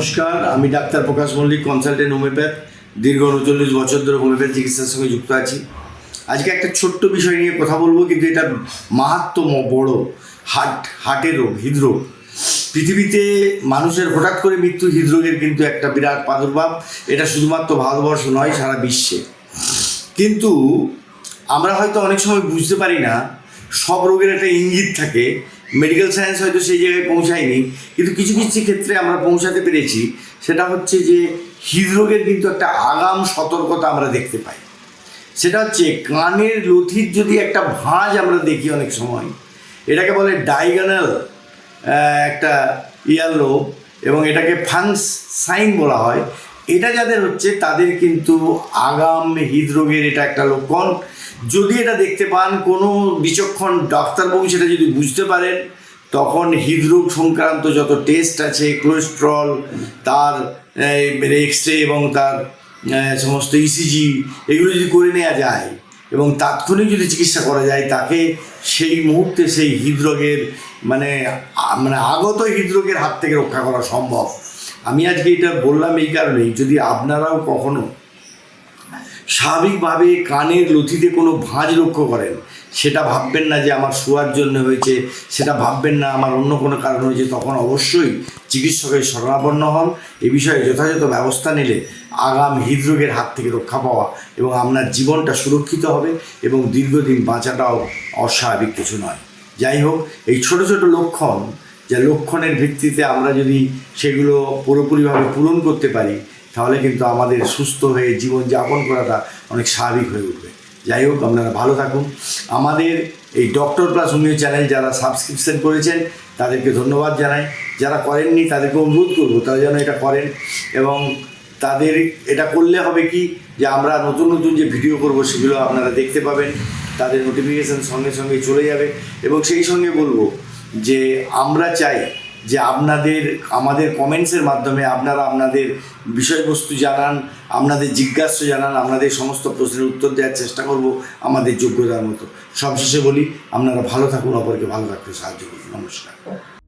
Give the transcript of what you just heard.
নমস্কার, আমি doctor Prakash Mallik consultant homeopath দীর্ঘ উনচল্লিশ বছর ধরে হোমিওপ্যাথ চিকিৎসার সঙ্গে যুক্ত আছি। আজকে একটা ছোট্ট বিষয় নিয়ে কথা বলব, কিন্তু এটা মাহাত্ম বড় হার্ট হার্টের রোগ, হৃদরোগ। পৃথিবীতে মানুষের হঠাৎ করে মৃত্যু, হৃদরোগের কিন্তু একটা বিরাট প্রাদুর্ভাব। এটা শুধুমাত্র ভারতবর্ষ নয়, সারা বিশ্বে। কিন্তু আমরা হয়তো অনেক সময় বুঝতে পারি না, সব রোগের একটা ইঙ্গিত থাকে মেডিকেল সায়েন্স হয়তো সেই জায়গায় পৌঁছায়নি, কিন্তু কিছু কিছু ক্ষেত্রে আমরা পৌঁছাতে পেরেছি, সেটা হচ্ছে যে হৃদরোগের কিন্তু একটা আগাম সতর্কতা আমরা দেখতে পাই। সেটা হচ্ছে কানের লথির যদি একটা ভাঁজ আমরা দেখি অনেক সময়, এটাকে বলে ডাইগানাল একটা ইয়ার লোব এবং এটাকে ফাংস সাইন বলা হয় এটা যাদের হচ্ছে, তাদের কিন্তু আগাম হৃদরোগের এটা একটা লক্ষণ। যদি এটা দেখতে পান, কোনো বিচক্ষণ ডাক্তারবাবু সেটা যদি বুঝতে পারেন, তখন হৃদরোগ সংক্রান্ত যত টেস্ট আছে কোলেস্ট্রল তার এক্স রে এবং তার সমস্ত ইসিজি এগুলো যদি করে নেওয়া যায় এবং তাৎক্ষণিক যদি চিকিৎসা করা যায়, তাকে সেই মুহূর্তে সেই হৃদরোগের মানে মানে আগত হৃদরোগের হাত থেকে রক্ষা করা সম্ভব। আমি আজকে এটা বললাম এই কারণেই, যদি আপনারাও কখনো স্বাভাবিকভাবে কানের লথিতে কোনো ভাঁজ লক্ষ্য করেন, সেটা ভাববেন না যে আমার শোয়ার জন্য হয়েছে, সেটা ভাববেন না আমার অন্য কোনো কারণ হয়েছে, তখন অবশ্যই চিকিৎসকের শরণাপন্ন হন। এ বিষয়ে যথাযথ ব্যবস্থা নিলে আগাম হৃদরোগের হাত থেকে রক্ষা পাওয়া এবং আপনার জীবনটা সুরক্ষিত হবে এবং দীর্ঘদিন বাঁচাটাও অস্বাভাবিক কিছু নয়। যাই হোক, এই ছোট ছোট লক্ষণ যে লক্ষণের ভিত্তিতে আমরা যদি সেগুলো পুরোপুরিভাবে পূরণ করতে পারি, তাহলে কিন্তু আমাদের সুস্থ হয়ে জীবন যাপন করাটা অনেক স্বাভাবিক হয়ে উঠবে। যাই হোক, আপনারা ভালো থাকুন। আমাদের এই ডক্টর প্লাস হোমিও চ্যানেল যারা সাবস্ক্রিপশন করেছেন, তাদেরকে ধন্যবাদ জানাই। যারা করেননি তাদেরকে অনুরোধ করব তারা যেন এটা করেন। এবং তাদের এটা করলে হবে কি, যে আমরা নতুন নতুন যে ভিডিও করব, সেগুলো আপনারা দেখতে পাবেন। তাদের নোটিফিকেশান সঙ্গে সঙ্গে চলে যাবে। এবং সেই সঙ্গে বলব যে আমরা চাই যে আপনাদের, আমাদের কমেন্টসের মাধ্যমে আপনারা আপনাদের বিষয়বস্তু জানান, আপনাদের জিজ্ঞাসা জানান, আপনাদের সমস্ত প্রশ্নের উত্তর দেওয়ার চেষ্টা করব আমাদের যোগ্যতার মতো। সবশেষে বলি, আপনারা ভালো থাকুন, অপরকে ভালো থাকতে সাহায্য করুন। নমস্কার।